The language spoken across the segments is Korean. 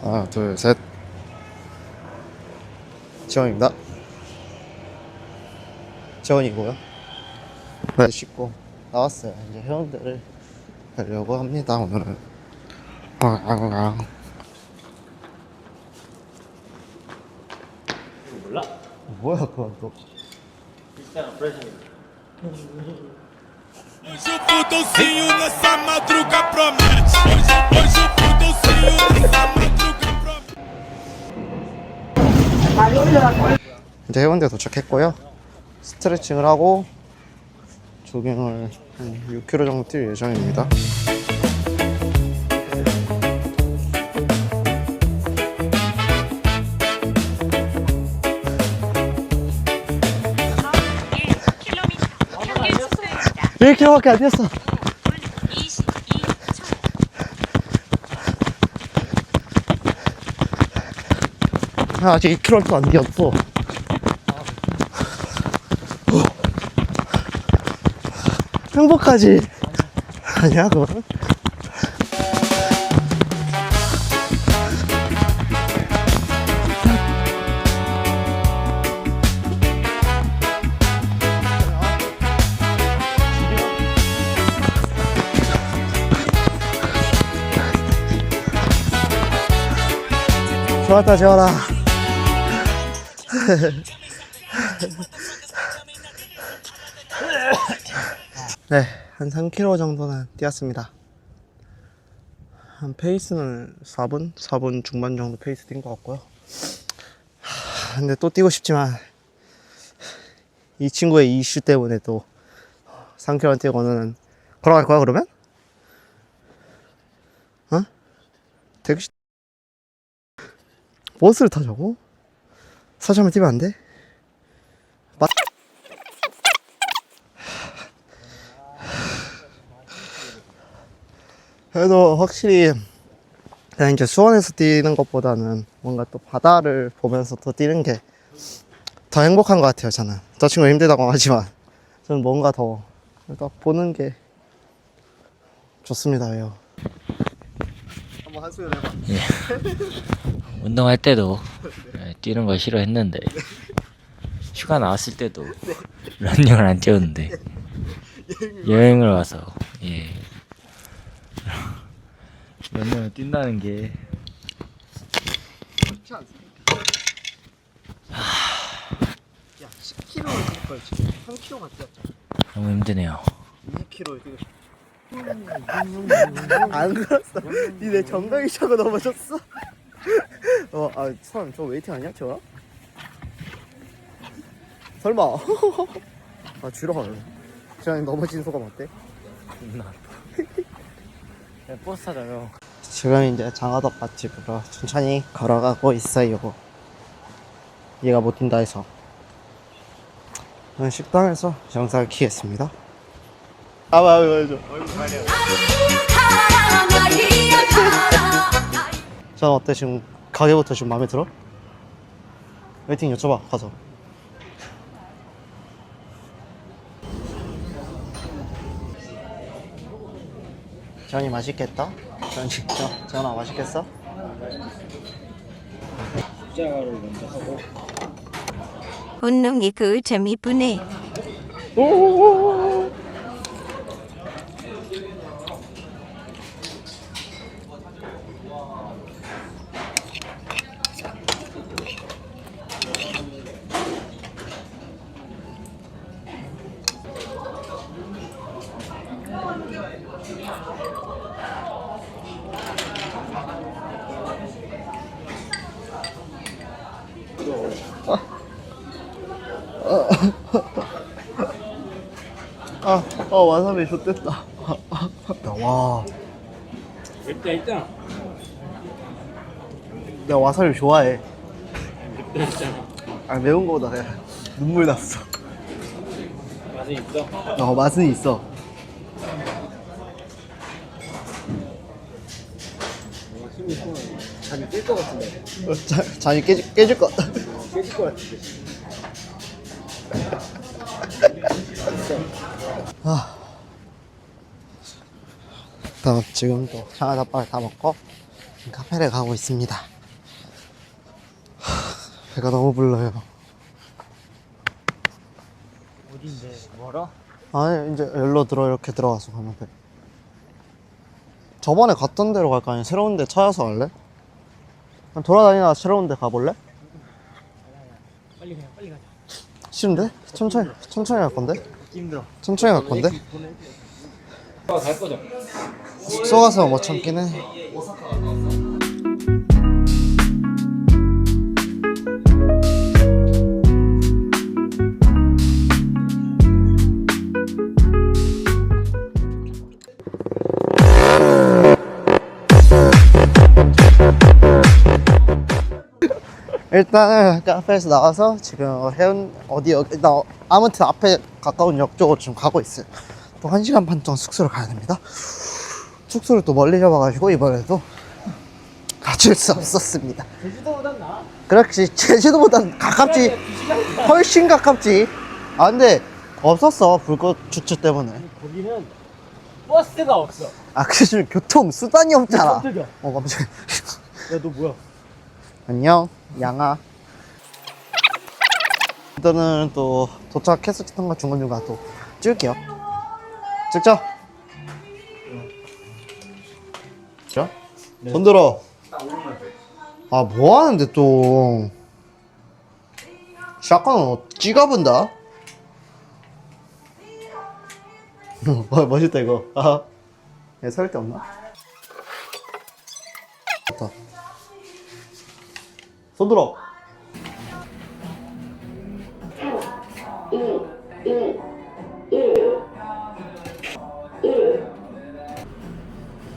하나, 둘, 셋. 지원입니다. 지원이고요. 네, 씻고 나왔어요. 이제 회원들을 뵈려고 합니다. 오늘은. 아, 아, 아. 몰라? 뭐야 그건 또. 비슷한 오퍼레이션이 Hoje o Budolcinho nessa madruga promete. Hoje, hoje o Budolcinho nessa madruga promete. 이제 해운대 도착했고요. 스트레칭을 하고 조깅을 한 6km 정도 뛸 예정입니다. 평균 속도입니다. 1km밖에 안 뛰었어. 아, 아직 2km도 안 뛰었어. 행복하지? 아니야, 그건? 좋았다, 재원아. 네, 한 3km 정도는 뛰었습니다. 한 페이스는 4분? 4분 중반 정도 페이스 뛴 것 같고요. 하, 근데 또 뛰고 싶지만, 이 친구의 이슈 때문에 또 3km 뛰고는 걸어갈 거야, 그러면? 어? 택시, 버스를 타자고? 사자면 뛰면 안 돼? 맞... 그래도 확실히 그냥 이제 수원에서 뛰는 것보다는 뭔가 또 바다를 보면서 또 뛰는 게 더 행복한 것 같아요 저는. 저 친구 힘들다고 하지만 저는 뭔가 더딱 보는 게 좋습니다 왜요? 한번 한수연 해봐 운동할 때도 예, 뛰는 걸 싫어했는데. 휴가 나왔을 때도 런닝을 안 뛰었는데. 여행을 와서. 예. 런닝을 뛴다는 게. 그렇지 않습니까? 야 10km를 뛸걸 지금 3km만 뛰었잖아. 너무 힘드네요. 2kg 뛰고 안 그랬어. 니내 정강이 차고 넘어졌어? 어, 아, 사람 저 웨이팅 아니야, 저? 설마. 아, 줄어. 저는 넘어진 소감 어때? 버스 타자요 지금 이제 장화덕 맛집으로 천천히 걸어가고 있어요. 얘가 못 뛴다 해서. 저는 식당에서 영상을 키겠습니다. 아, 맞아, 맞아. 전 어때 지금 가게부터 지금 마음에 들어? 웨이팅 여쭤봐 가서 전이 맛있겠다? 전이 저, 전아 맛있겠어? 숫자를 먼저 하고 운동이 그 재미뿐해. 아, 아 와사비 좋댔다. 와. 일단 일단 내가 와사비 좋아해. 일단 아 매운 거보다 그냥 눈물 났어. 맛은 있어? 어 맛은 있어. 잔이 깰것 같은데. 어, 자, 잔이 깨질, 깨질 것 같다 깨질 것 같은데 다음 지금 또 장아덮밥 다 먹고 카페를 가고 있습니다. 하, 배가 너무 불러요. 어딘데? 멀어? 아니 이제 열로 들어 이렇게 들어가서 가면 돼. 저번에 갔던 데로 갈까 아니면 새로운 데 찾아서 갈래? 그냥 돌아다니다 새로운 데 가볼래? 빨리 그냥 빨리 가자. 싫은데? 천천히 천천히 갈 건데? 힘들어. 천천히 갈 건데? 아, 갈 거죠? 숙소 가서 못 참긴 해. 일단은 카페에서 나와서 지금 해운 어디 여기 나 아무튼 앞에 가까운 역 쪽으로 지금 가고 있어요. 또한 시간 반 동안 숙소를 가야 됩니다. 숙소를 또 멀리 잡아가지고 이번에도 가질 수 없었습니다. 제주도보단 나. 그렇지 제주도보단 가깝지 훨씬 가깝지. 아 근데 없었어 불꽃 주차 때문에. 거기는 버스가 없어. 아 그래서 교통 수단이 없잖아. 깜짝이야. 어 깜짝. 야, 너 뭐야? 안녕 양아. 일단은 또 도착해서 찍던 거 중간중간 또 찍을게요. 찍자. 손 들어. 아, 뭐 하는데 또. 샷건은 찍어본다. 어, 멋있다, 이거. 아, 얘설데 없나? 좋다. 손 들어.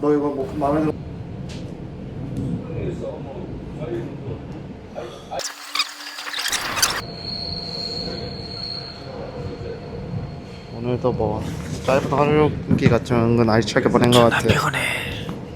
너 이거 뭐 마음에 들어? 오늘도 뭐 짧은 하루기 같지만 은근 알차게 보낸 것 같아. 피곤해.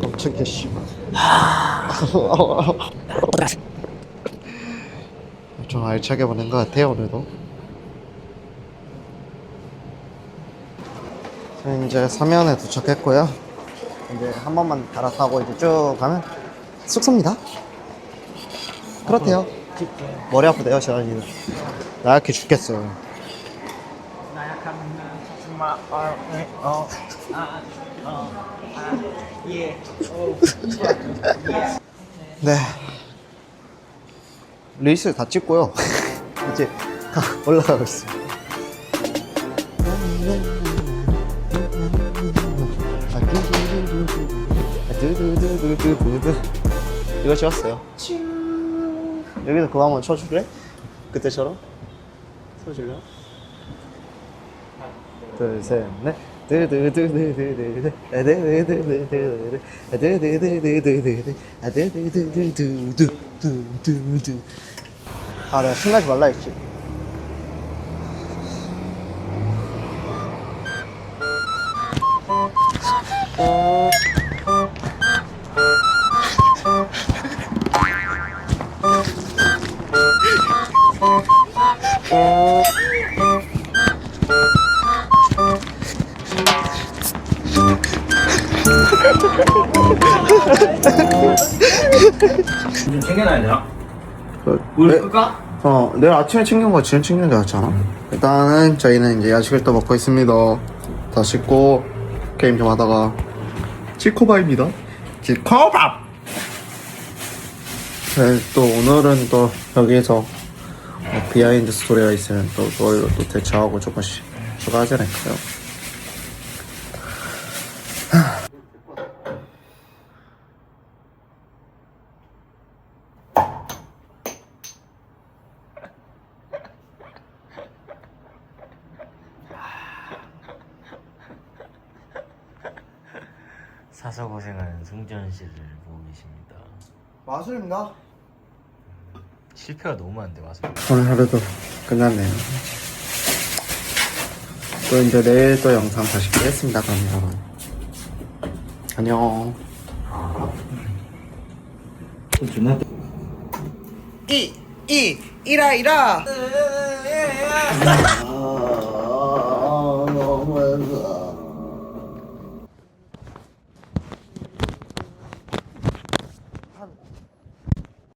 깜짝이야 씨발. 좀 알차게 보낸 것 같아요 오늘도. 저희 이제 서면에 도착했고요. 이제 한 번만 갈아타고 이제 쭉 가면 숙소입니다. 그렇대요. 머리 아프대요, 재환이는. 나약해 죽겠어요. 나약한 어, 어, 아, 어, 아, 예, 어, 네. 레이스 다 찍고요. 이제 다 올라가고. 두두두두두두. 이거 찍었어요. 여기서 그거 한번 쳐줄래? 그때처럼? 쳐줄래? 둘, 셋, 넷. 아, 내가 신나지 말라 했지. 챙겨놔야 되나? 그, 물 네, 끌까? 어, 내일 아침에 챙긴 거 지금 챙긴 게 낫잖아. 일단은 저희는 이제 야식을 또 먹고 있습니다. 다 씻고 게임 좀 하다가 치코바입니다. 치코밥. 네, 또 오늘은 또 여기에서 뭐 비하인드 스토리가 있으면 또 그걸로 또 대처하고 조금씩 추가하지 않을까요? 사서 고생하는 승전 씨를 보고 계십니다. 마술입니다. 실패가 너무 많은데 마술. 오늘 하루도 끝났네요. 또 이제 내일 또 영상 다시 보겠습니다. 그럼 여러분 안녕. 준아. 이이 이라 이라. 아, 너무